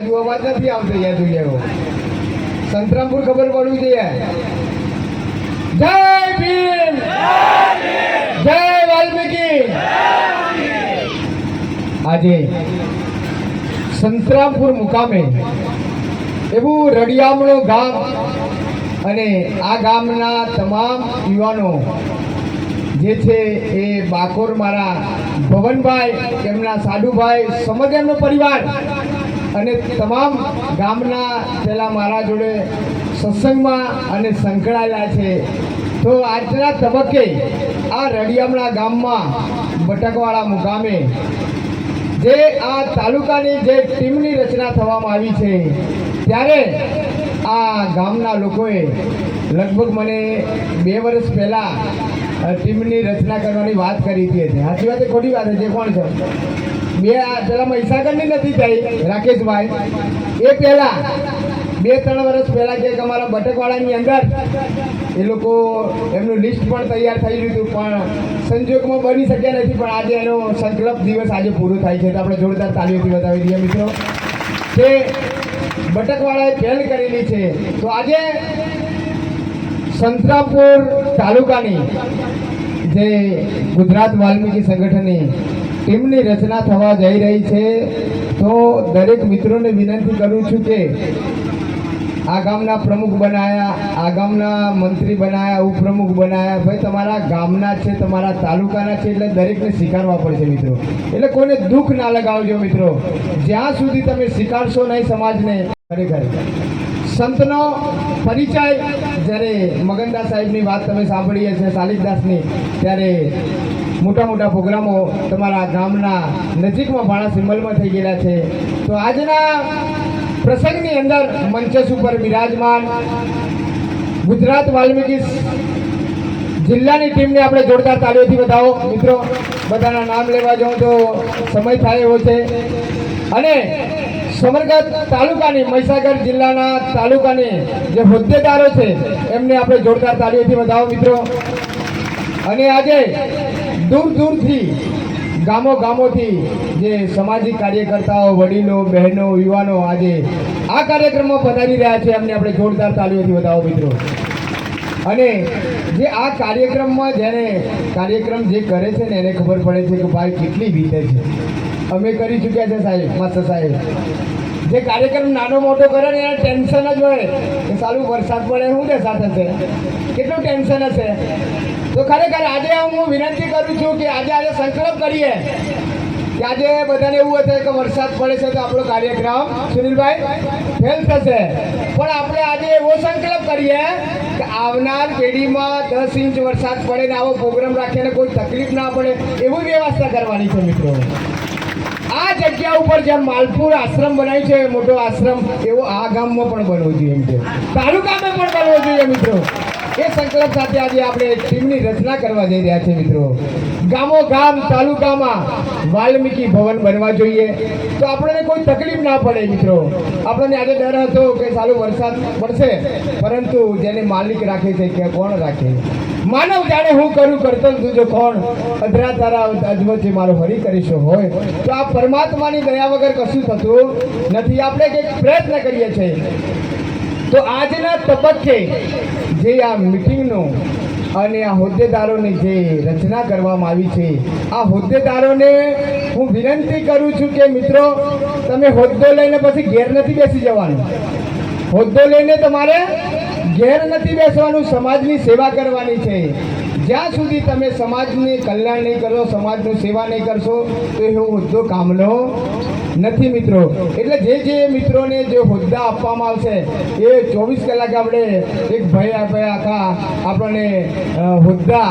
અવાજ નથી આવતો યાર એવો સંતરામપુર ખબર પડવી જોઈએ. જય ભીમ! જય વાલ્મીકી! આજે સંતરામપુર મુકામે એવું રડિયામણો ગામ અને આ ગામના તમામ યુવાનો જે છે એ બાકોર મારા ભવનભાઈ એમના સાધુભાઈ એમનો પરિવાર અને તમામ ગામના પેલા મારા જોડે સત્સંગમાં અને સંકળાયેલા છે. તો આજના તબક્કે આ રડિયામણા ગામમાં બટકવાળા મુકામે જે આ તાલુકાની જે ટીમની રચના થવામાં આવી છે, ત્યારે આ ગામના લોકોએ લગભગ મને બે વર્ષ પહેલાં ટીમની રચના કરવાની વાત કરી હતી સાચી વાત ખોટી વાત છે? કોણ છે? બે પેલા મહીસાગરની નથી થઈ, રાકેશભાઈ. એ પહેલાં, બે, ત્રણ વર્ષ પહેલાં જે અમારા બટકવાડાની અંદર એ લોકો એમનું લિસ્ટ પણ તૈયાર રહ્યું હતું, પણ સંજોગમાં બની શક્યા નથી, પણ આજે એનો સંકલ્પ દિવસ આજે પૂરો થાય છે. તો આપણે જોરદાર તાલીઓથી બતાવી દઈએ મિત્રો. કે બટકવાળાએ પહેલ કરેલી છે. તો આજે સંતરામપુર તાલુકાની જે ગુજરાત વાલ્મીકી સંગઠનની ટીમની રચના થવા જઈ રહી છે. તો દરેક મિત્રોને વિનંતી કરું છું કે આ ગામના પ્રમુખ બનાયા, આ ગામના મંત્રી બનાયા, ઉપપ્રમુખ બનાયા. ભાઈ, તમારા ગામના છે, તમારા તાલુકાના છે એટલે દરેકને સ્વીકારવા પડશે મિત્રો. એટલે કોઈને દુઃખ ના લગાવજો મિત્રો. જ્યાં સુધી તમે સ્વીકારશો નહીં સમાજને ખરેખર સંતનો પરિચય જ્યારે મગનદાસ સાહેબની વાત તમે સાંભળીએ છીએ શાલિકદાસની ત્યારે મોટા મોટા પ્રોગ્રામો તમારા ગામના નજીકમાં ભાણા સિમ્બલમાં થઈ ગયેલા છે. તો આજના પ્રસંગની અંદર મંચસ ઉપર બિરાજમાન ગુજરાત વાલ્મીકી જિલ્લાની ટીમને આપણે જોરદાર તાળીઓથી બતાવો મિત્રો, બધાના નામ લેવા જાઉં તો સમય થાય એવો છે. અને સમરગત તાલુકાની મહીસાગર જિલ્લાના તાલુકાની જે હોદ્દેદારો છે, એમને આપણે જોરદાર તાળીઓથી બતાવો મિત્રો. અને આજે દૂર દૂરથી ગામો ગામોથી જે સામાજિક કાર્યકર્તાઓ, વડીલો, બહેનો, યુવાનો આજે આ કાર્યક્રમમાં પધારી રહ્યા છે, એમને આપણે જોરદાર તાળીઓથી વધાવો મિત્રો. અને જે આ કાર્યક્રમમાં જેને કાર્યક્રમ જે કરે છે ને, એને ખબર પડે છે કે ભાઈ કેટલી વીતે છે. અમે કરી ચૂક્યા છે સાહેબ માસ્ટર સાહેબ. જે કાર્યક્રમ નાનો મોટો કરે ને, એને ટેન્શન જ હોય. કે સારું વરસાદ પડે, શું છે સાથે છે? કેટલું ટેન્શન હશે? તો ખરેખર આજે હું વિનંતી કરું છું કે આજે આજે સંકલ્પ કરીએ. કે આજે બધાને એવું હશે કે વરસાદ પડે છે તો આપણો કાર્યક્રમ સુનિલભાઈ ફેલ થશે. પણ આપણે આજે એવો સંકલ્પ કરીએ કે આવનાર પેઢીમાં દસ ઇંચ વરસાદ પડે ને આવો પ્રોગ્રામ રાખીને કોઈ તકલીફ ના પડે, એવી વ્યવસ્થા કરવાની છે મિત્રો. આ જગ્યા ઉપર જેમ માલપુર આશ્રમ બનાવ્યું છે મોટો આશ્રમ, એવો આ ગામમાં પણ બનવો જોઈએ મિત્રો તાલુકામાં પણ બનવો જોઈએ મિત્રો. એ સંકલ્પ સાથે આજે આપણે ટીમની રચના કરવા જઈ રહ્યા છે મિત્રો. ગામો ગામ, તાલુકામાં વાલ્મીકી ભવન બનવા જોઈએ. તો આપણને કોઈ તકલીફ ના પડે મિત્રો. આપણને આજે ડર હતો કે સારું વરસાદ પડશે, પરંતુ જેને માલિક રાખે છે કે કોણ રાખે? માનવ જાણે હું કરું કરતો તુજો કોણ? અધરા તારા અજમત જે મારો હરી કરીશો હોય. તો આ પરમાત્માની દયા વગર કશું થતું નથી. આપણે કંઈક પ્રયત્ન કરીએ છીએ. તો આજના તબક્કે જે આ મિટિંગનો અને આ હોદ્દેદારોની જે રચના કરવામાં આવી છે, આ હોદ્દેદારોને હું વિનંતી કરું છું કે મિત્રો, તમે હોદ્દો લઈને પછી ઘેર નથી બેસી જવાનું. હોદ્દો લઈને તમારે ઘેર નથી બેસવાનું, સમાજની સેવા કરવાની છે. જ્યાં સુધી તમે સમાજને કલ્યાણ નહીં કરો, સમાજની સેવા નહીં કરશો, તો એવો હોદ્દો કામનો નથી મિત્રો. એટલે જે જે મિત્રોને જે હોદ્દા આપવામાં આવશે, એ ચોવીસ કલાક આપણે એક ભાઈ ભાઈ આખા આપણને હોદ્દા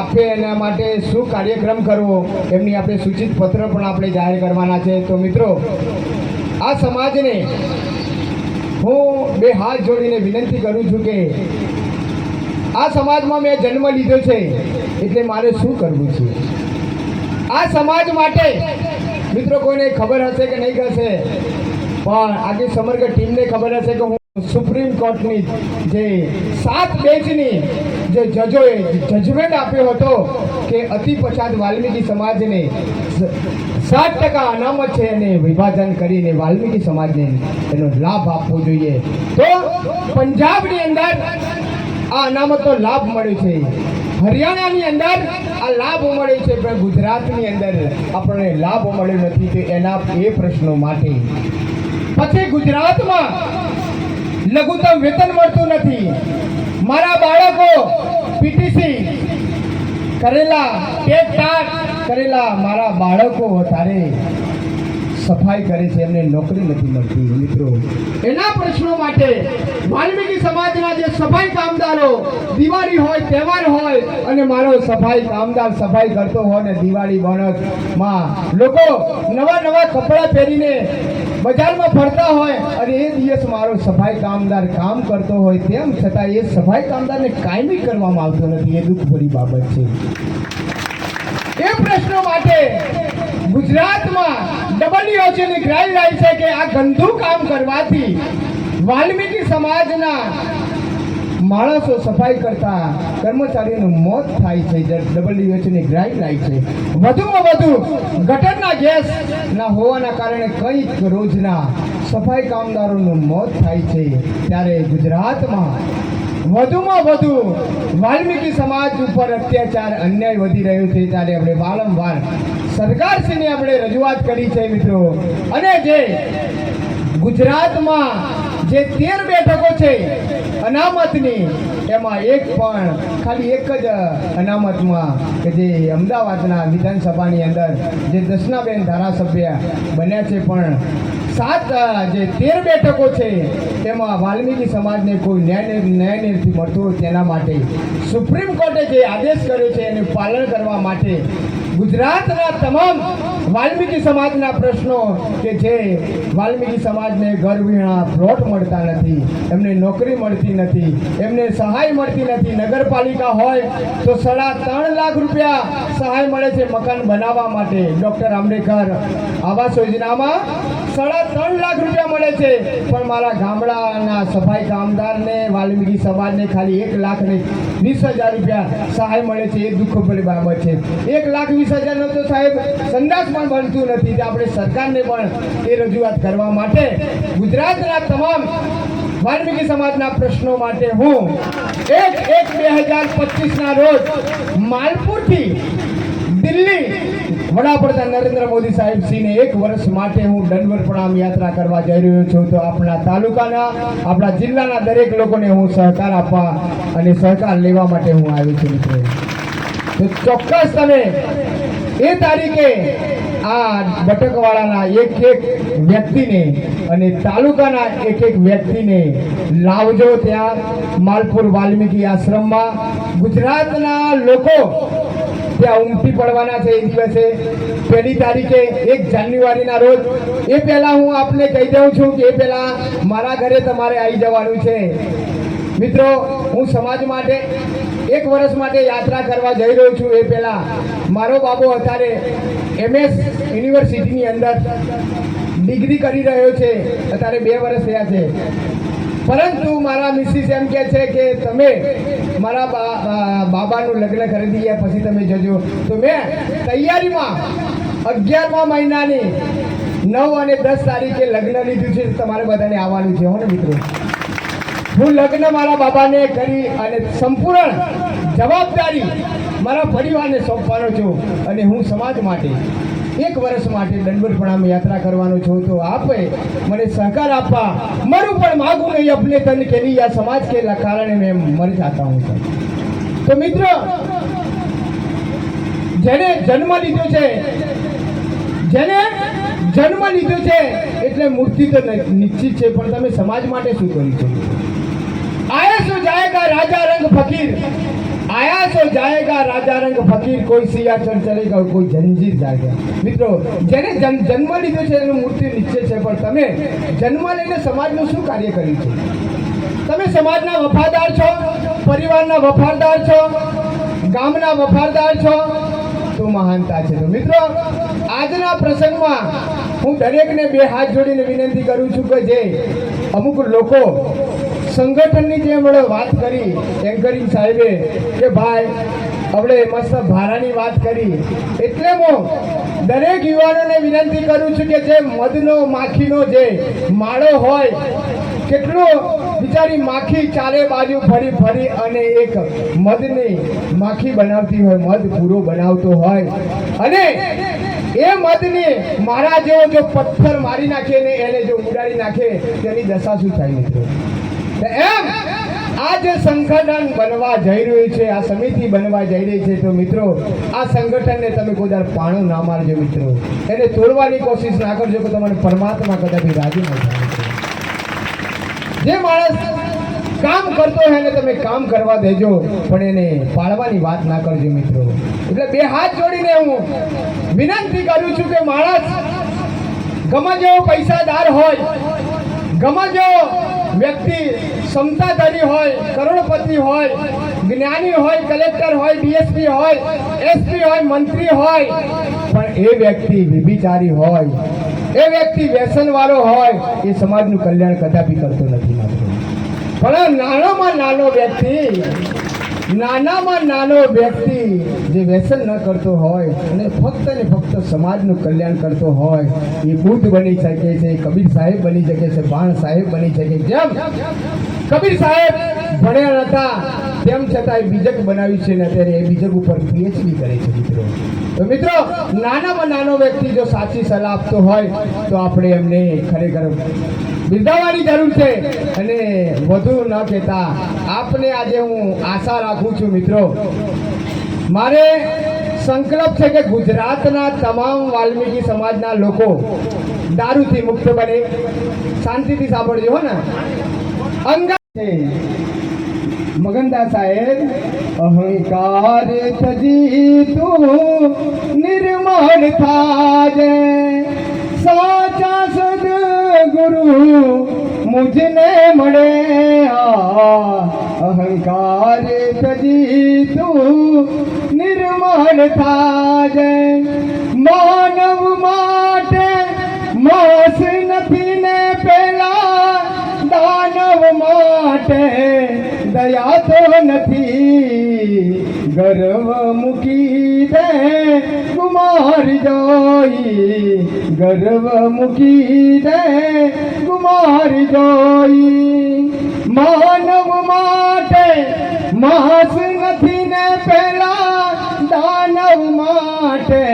આપે એના માટે શું કાર્યક્રમ કરવો, એમની આપણે સૂચિત પત્ર પણ આપણે જાહેર કરવાના છે. તો મિત્રો, આ સમાજને હું બે હાથ જોડીને વિનંતી કરું છું કે આ સમાજમાં મેં જન્મ લીધો છે એટલે મારે શું કરવું છે? આ સમાજ માટે મિત્રો કોઈને ખબર હશે કે નહીં હશે પણ આખી સમગ્ર ટીમને ખબર હશે કે હું સુપ્રીમ કોર્ટની જે સાત બેન્ચની જે જજોએ જજમેન્ટ આપ્યો હતો કે અતિ પછાત વાલ્મીકી સમાજને સાત ટકા અનામત છે એને વિભાજન કરીને વાલ્મીકી સમાજને એનો લાભ આપવો જોઈએ. તો પંજાબની અંદર આ અનામતનો લાભ મળ્યો છે. હરિયાણાની અંદર આ લાભ મળ્યો છે, પણ ગુજરાતની અંદર આપણને લાભ મળ્યો નથી તો એના એ પ્રશ્નો માટે. પછી ગુજરાતમાં લઘુત્તમ વેતન મળતું નથી. મારા બાળકો, પીટીસી કરેલા ટાટ કરેલા મારા બાળકો વધારે સફાઈ કરે છે, એમને નોકરી નથી મળતી, મિત્રો. એના પ્રશ્નો માટે વાલ્મીકી સમાજના જે સફાઈ કામદારો દિવાળી હોય, તહેવાર હોય, અને મારો સફાઈ કામદાર સફાઈ કરતો હોય ને દિવાળી બોનસમાં, લોકો નવા નવા કપડાં પહેરીને બજારમાં ફરતા હોય અને એ દિવસ મારો સફાઈ કામદાર કામ કરતો હોય તેમ છતાં એ સફાઈ કામદારને કાયમી કરવામાં આવતો નથી. એ દુઃખભરી બાબત છે. એ પ્રશ્નો માટે ગુજરાતમાં ડબલ્યુએચઓની ગાઈડલાઈન છે કે આ ગંદુ કામ કરવાથી વાલ્મીકી સમાજના માણસો સફાઈ કરતા કર્મચારીનું મોત થાય છે ડબલ્યુએચની ગાઈડલાઈન છે. વધુમાં વધુ ગટરના ગેસના હોવાના કારણે કંઈક રોજના સફાઈ કામદારોનું મોત થાય છે. ત્યારે ગુજરાતમાં વધુમાં વધુ વાલ્મીકી સમાજ ઉપર અત્યાચાર, અન્યાય વધી રહ્યો છે. ત્યારે આપણે વારંવાર સરકારશ્રીને આપણે રજૂઆત કરી છે, મિત્રો. અને જે ગુજરાતમાં જે તેર બેઠકો છે અનામતની, એમાં એક પણ ખાલી એક જ અનામતમાં કે જે અમદાવાદના વિધાનસભાની અંદર જે દર્શનાબેન ધારાસભ્ય બન્યા છે પણ સાત જે તેર બેઠકો છે તેમાં વાલ્મીકી સમાજને કોઈ ન્યાય ન્યાય નથી મળતો તેના માટે સુપ્રીમ કોર્ટે જે આદેશ કર્યો છે એનું પાલન કરવા માટે ગુજરાતના તમામ વાલ્મીકી સમાજના પ્રશ્નો કે જે વાલ્મીકી સમાજને ઘર વિના પ્લોટ મળતા નથી, એમને નોકરી મળતી નથી, એમને સહાય મળતી નથી, નગરપાલિકા હોય તો સાડા ત્રણ લાખ રૂપિયા સહાય મળે છે મકાન બનાવવા માટે. ડૉક્ટર આંબેડકર આવાસ યોજનામાં સાડા ત્રણ લાખ રૂપિયા મળે છે. પણ મારા ગામડાના સફાઈ કામદારને, વાલ્મીકી સમાજને ખાલી એક લાખ ને વીસ હજાર રૂપિયા સહાય મળે છે. એ દુઃખભરી બાબત છે. એક લાખ વીસ હજારનો તો સાહેબ સંદાસ પણ બનતું નથી. આપણે સરકારને પણ એ રજૂઆત કરવા માટે ગુજરાતના તમામ વાલ્મીકી સમાજના પ્રશ્નો માટે હું એક એક બે હજાર પચીસના રોજ માલપુરથી દિલ્હી વડાપ્રધાન નરેન્દ્ર મોદી સાહેબ શ્રીને એક વર્ષ માટે હું દંડવત પ્રણામ યાત્રા કરવા જઈ રહ્યો છું. તો આપણા તાલુકાના, આપણા જિલ્લાના દરેક લોકોને હું સહકાર આપવા અને સહકાર લેવા માટે હું આવ્યો છું, મિત્રો. ચોક્કસ તમે એ તારીખે આ બટકવાળાના એક એક વ્યક્તિને અને તાલુકાના એક એક વ્યક્તિને લાવજો ત્યાં માલપુર વાલ્મીકી આશ્રમમાં. ગુજરાતના લોકો ત્યાં ઉમટી પડવાના છે એ દિવસે પહેલી તારીખે એક જાન્યુઆરીના રોજ. એ પહેલાં હું આપને કહી દઉં છું કે એ પહેલાં મારા ઘરે તમારે આવી જવાનું છે. મિત્રો, હું સમાજ માટે એક વર્ષ માટે યાત્રા કરવા જઈ રહ્યો છું એ પહેલા. મારો બાબો અત્યારે એમએસ યુનિવર્સિટીની અંદર ડિગ્રી કરી રહ્યો છે. અત્યારે બે વર્ષ થયા છે. પરંતુ મારા મિસિસ એમ કહે છે કે તમે મારા બાબાનું લગ્ન કરી દઈએ પછી તમે જજો. તો મેં તૈયારીમાં અગિયારમા મહિનાની નવ અને દસ તારીખે લગ્ન લીધું છે. તમારે બધાને આવવાનું છે, હો ને મિત્રો? હું લગ્ન મારા બાબાને કરી અને સંપૂર્ણ જવાબદારી મારા પરિવારને સોંપવાનો છું અને હું સમાજ માટે, એક વર્ષ માટે દંડવત પ્રણામ યાત્રા કરવાનો છું. તો આપે મને સહકાર આપવા, મારું પણ માગું નહીં અપને તન કે યા સમાજ કે કારણે મેં મરી જાતા હું છું. તો મિત્ર, જેને જન્મ લીધો છે, જેને જન્મ લીધો છે, એટલે મૂર્તિ તો નિશ્ચિત છે, પણ તમે સમાજ માટે શું કરી શકો सो जाएगा राजा रंग फकीर आया सो जाएगा राजा रंग ફકીર કોઈ સિયાચર ચલેગા और કોઈ જંજીર જાગેગા મિત્રો જેને જન- જન્મ લીધો છે એનું મૃત્યુ નિશ્ચિત છે પણ તમે જન્મ લઈને સમાજનું શું કાર્ય કર્યું છે તમે સમાજના વફાદાર છો પરિવારના વફાદાર છો ગામના વફાદાર છો તો મહાનતા છે તો મિત્રો આજના પ્રસંગમાં હું દરેકને બે હાથ જોડીને વિનંતી કરું છું કે જે અમુક લોકો સંગઠનની જે મને વાત કરી, એન્કરિંગ સાહેબે કે ભાઈ આપણે મસ્ત ભારાની વાત કરી. એટલે હું દરેક યુવાનોને વિનંતી કરું છું કે જે મધનો, માખીનો જે માળો હોય, કેટલો બિચારી માખી ચારે બાજુ ફરી ફરી અને એક મધની માખી બનાવતી હોય, મધ પૂરો બનાવતો હોય. અને એ મધને મારા જેવો જો પથ્થર મારી નાખે ને એને જો ઉડાડી નાખે, તેની દશા શું થાય મિત્રો? એમ આ જે સંગઠન બનવા જઈ રહ્યું છે, આ સમિતિ બનવા જઈ રહી છે, તો મિત્રો, આ સંગઠનને તમે કોઈ પાણું ના મારજો મિત્રો. એને તોડવાની કોશિશ ના કરજો કે તમારે પરમાત્મા કદાચ રાજી ન જે માણસ કામ કરતો હોય એને તમે કામ કરવા દેજો, પણ એને પાડવાની વાત ના કરજો મિત્રો. એટલે બે હાથ જોડીને હું વિનંતી કરું છું કે માણસ, ગમે જેવો પૈસાદાર હોય, ગમે જેવો વ્યક્તિ ક્ષમતાધારી હોય, કરોડપતિ હોય, જ્ઞાની હોય, કલેક્ટર હોય, ડીએસપી હોય, એસપી હોય, મંત્રી હોય, પણ એ વ્યક્તિ વિભિચારી હોય, એ વ્યક્તિ વ્યસનવાળો હોય, એ સમાજનું કલ્યાણ કદાપી કરતો નથી માત્ર. પણ નાનોમાં નાનો વ્યક્તિ નાનામાં નાનો વ્યક્તિ જે વ્યસન ન કરતો હોય અને ફક્ત ને ફક્ત સમાજનું કલ્યાણ કરતો હોય, એ બુદ્ધ બની શકે છે, કબીર સાહેબ બની શકે છે, બાણ સાહેબ બની શકે જેમ કબીર સાહેબ ભણ્યા નતા તેમ છતાં બીજક બનાવી છે ને અત્યારે એ બીજક ઉપર પીએચડી કરે છે મિત્રો. તો મિત્રો, નાનામાં નાનો વ્યક્તિ જો સાચી સલાહ આપતો હોય, તો આપણે એમને ખરેખર બિરદાવવાની જરૂર છે. અને વધુ ન કહેતા, આપને આજે હું આશા રાખું છું મિત્રો, મારે સંકલ્પ છે કે ગુજરાતના તમામ વાલ્મીકી સમાજના લોકો દારૂથી મુક્ત બને. શાંતિથી સાંભળજો હો ને. અંગા છે મગનદા સાહેબ અહંકાર તજી તું નિર્માણ થાજે. સાચા સદગુરુ મુજને મળે અહંકાર તજી તું નિર્માણ થાજે. માનવ માટે માસ નથી ને પેલા દાનવ માટે દયા તો નથી ગર્વ મૂકી દે કુમાર જોઈ ગર્વ મૂકી દે કુમાર જોઈ માનવ માટે માસ નથી ને પેલા દાનવ માટે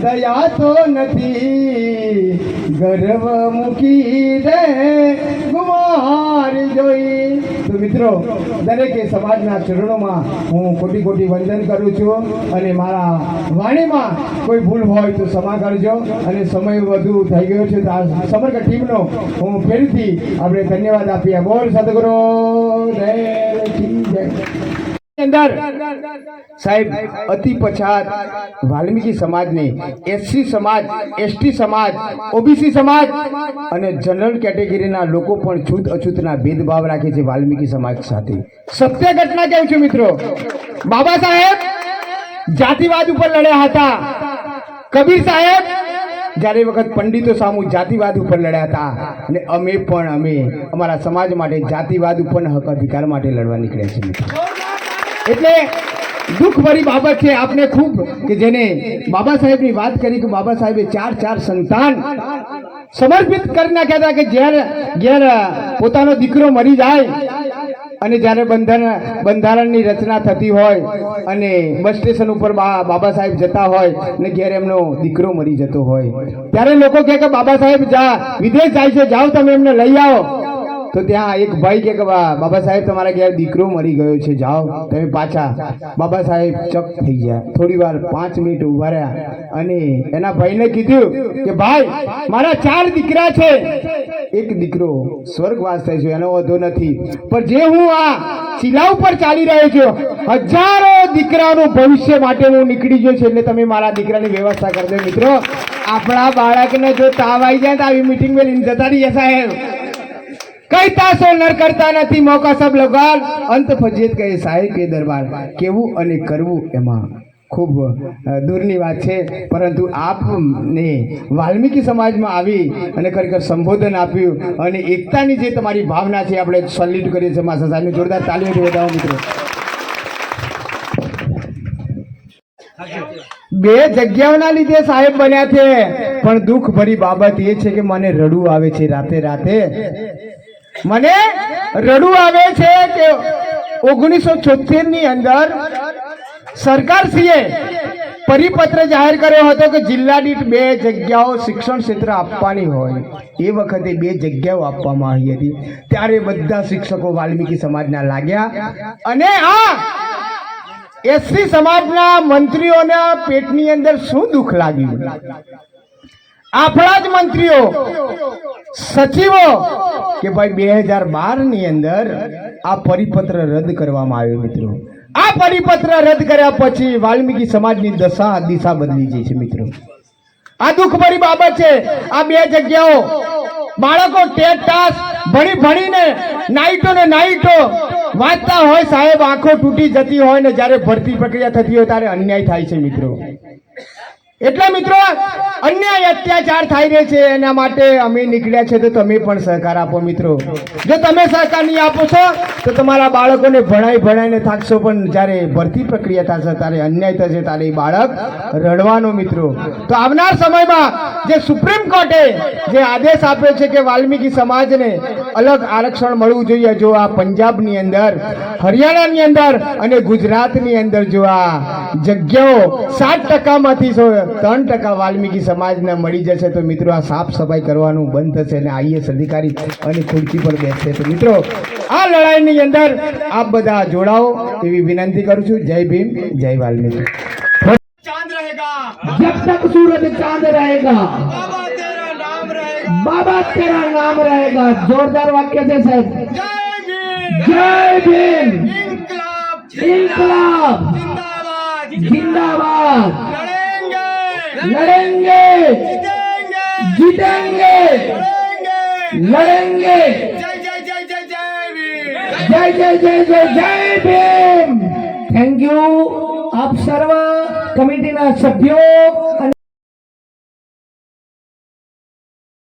દયા તો નથી. ગર્વ મૂકી દે ગુમાર જોઈ. તો મિત્રો, દરેકે સમાજના ચરણોમાં હું કોટી કોટી વંદન કરું છું અને મારા વાણીમાં કોઈ ભૂલ હોય તો ક્ષમા કરજો અને સમય વધુ થઈ ગયો છે તો આ સમગ્ર ટીમનો હું ફરીથી આપણે ધન્યવાદ આપીએ. બોલ સદગુરુ, જય જય. અંદર સાહેબ, અતિ પછાત વાલ્મીકી સમાજને, એસસી સમાજ, એસટી સમાજ, ઓબીસી સમાજ અને જનરલ કેટેગરીના લોકો પણ છૂત અછૂતના ભેદભાવ રાખે છે વાલ્મીકી સમાજ સાથે. સત્ય ઘટના કેવું છે મિત્રો? બાબા સાહેબ જાતિવાદ ઉપર લડ્યા હતા. કબીર સાહેબ જ્યારે વખત પંડિતો સામુ જાતિવાદ ઉપર લડ્યા હતા. અને અમે પણ, અમે અમારા સમાજ માટે જાતિવાદ ઉપર હક અધિકાર માટે લડવા નીકળ્યા છીએ મિત્રો. એટલે દુઃખ ભરી બાબત છે આપને ખૂબ કે જેને બાબા સાહેબની વાત કરી કે બાબા સાહેબે ચાર ચાર સંતાન સમર્પિત કરી નાખ્યા કે જ્યારે ઘેર પોતાનો દીકરો મરી જાય અને જ્યારે બંધારણ બંધારણની રચના થતી હોય અને બસ સ્ટેશન ઉપર બાબા સાહેબ જતા હોય ને ઘેર એમનો દીકરો મરી જતો હોય. ત્યારે લોકો કહે કે બાબા સાહેબ જા, વિદેશ જાય છે, જાઓ તમે એમને લઈ આવો. તો ત્યાં એક ભાઈ કે બાબા સાહેબ, તમારા ઘેર દીકરો મરી ગયો છે, જાઓ, તમે પાછા. બાબા સાહેબ ચક થઈ ગયા. થોડી વાર પાંચ મિનિટ ઊભા રહ્યા અને એના ભાઈને કીધું કે, ભાઈ, મારા ચાર દીકરા છે. એક દીકરો સ્વર્ગવાસ થાય છે, એનો વધુ નથી. પણ જે હું આ શિલા ઉપર ચાલી રહ્યો છું, હજારો દીકરાનું ભવિષ્ય માટે હું નીકળી ગયો છું, એટલે તમે મારા દીકરાની વ્યવસ્થા કરજો મિત્રો, આપણા બાળકને જો તાવ આવી જાય તો આવી મીટિંગ મેં લઈને જતા રહીએ સાહેબ. કઈ તાસો નર કરતા નથી, મોકા સબ લગાલ અંત ફજિયત કહે, સાહેબ કે દરબાર કેવું અને કરવું એમાં ખૂબ દૂરની વાત છે. પરંતુ આપને વાલ્મીકી સમાજમાં આવી અને ખરેખર સંબોધન આપ્યું અને એકતાની જે તમારી ભાવના છે, આપણે સલ્યુટ કરીએ છીએ માસા સાહેબને. જોરદાર તાલીમ વધાવો, મિત્રો. બે જગ્યાઓના લીધે સાહેબ બન્યા છે, પણ દુઃખ ભરી બાબત એ છે કે મને રડવું આવે છે રાતે રાતે. મને રડવું આવે છે કે ઓગણીસો છોતેરની અંદર સરકારશ્રીએ પરિપત્ર જાહેર કર્યો હતો કે જિલ્લા દીઠ બે જગ્યાઓ શિક્ષણ ક્ષેત્ર આપવાની હોય. એ વખતે બે જગ્યાઓ આપવામાં આવી હતી. ત્યારે બધા શિક્ષકો વાલ્મીકી સમાજના લાગ્યા. અને આ એસસી સમાજના મંત્રીઓના પેટની અંદર શું દુઃખ લાગ્યું? આપણા જ મંત્રીઓ સચિવો કે ભાઈ બે હજાર બારની અંદર આ પરિપત્ર રદ કરવામાં આવ્યો મિત્રો. આ પરિપત્ર રદ કર્યા પછી વાલ્મીકી સમાજની દશા દિશા બદલી જાય છે મિત્રો. આ દુઃખભરી બાબત છે. આ બે જગ્યાઓ બાળકો ટેટ ટાસ ભણી ભણીને નાઈટો ને નાઈટો વાંચતા હોય સાહેબ આંખો તૂટી જતી હોય ને જ્યારે ભરતી પ્રક્રિયા થતી હોય ત્યારે અન્યાય થાય છે મિત્રો. એટલે મિત્રો, અન્યાય અત્યાચાર થાય રહે છે, એના માટે અમે નીકળ્યા છે, તો તમે પણ સહકાર આપો મિત્રો. જો તમે સહકાર નહીં આપો છો, તો તમારા બાળકોને ભણાઈ ભણાઈને થાકશો, પણ જ્યારે ભરતી પ્રક્રિયા થશે, ત્યારે અન્યાય થશે, ત્યારે બાળક રડવાનો મિત્રો. તો આવનાર સમયમાં જે સુપ્રીમ કોર્ટે જે આદેશ આપ્યો છે કે વાલ્મીકી સમાજને અલગ આરક્ષણ મળવું જોઈએ, જો આ પંજાબની અંદર, હરિયાણાની અંદર અને ગુજરાતની અંદર જો આ જગ્યાઓ સાત ટકામાંથી ત્રણ ટકા વાલ્મીકી સમાજને મળી જશે તો મિત્રો આ સાફ સફાઈ કરવાનું બંધ થશે અને આઈએસ અધિકારી અને ખુરશી પર બેસશે. તો મિત્રો આ લડાઈની અંદર આપ બધા જોડાઓ એવી વિનંતી કરું છું. જય ભીમ જય વાલ્મીકી. જબ તક સૂરજ ચાંદ રહેગા. બાબા તેરા નામ રહેગા. જોરદાર વાક્ય છે સાહેબ. જય ભીમ. ઇન્કલાબ. ઇન્કલાબ. જિંદાબાદ. જિંદાબાદ. लड़ेंगे लड़ेंगे जीतेंगे जीतेंगे लड़ेंगे लड़ेंगे जय जय जय जय जय भीम जय जय जय जय जय ભીમ થેન્ક યુ આપ સર્વ કમિટીના સભ્યો અને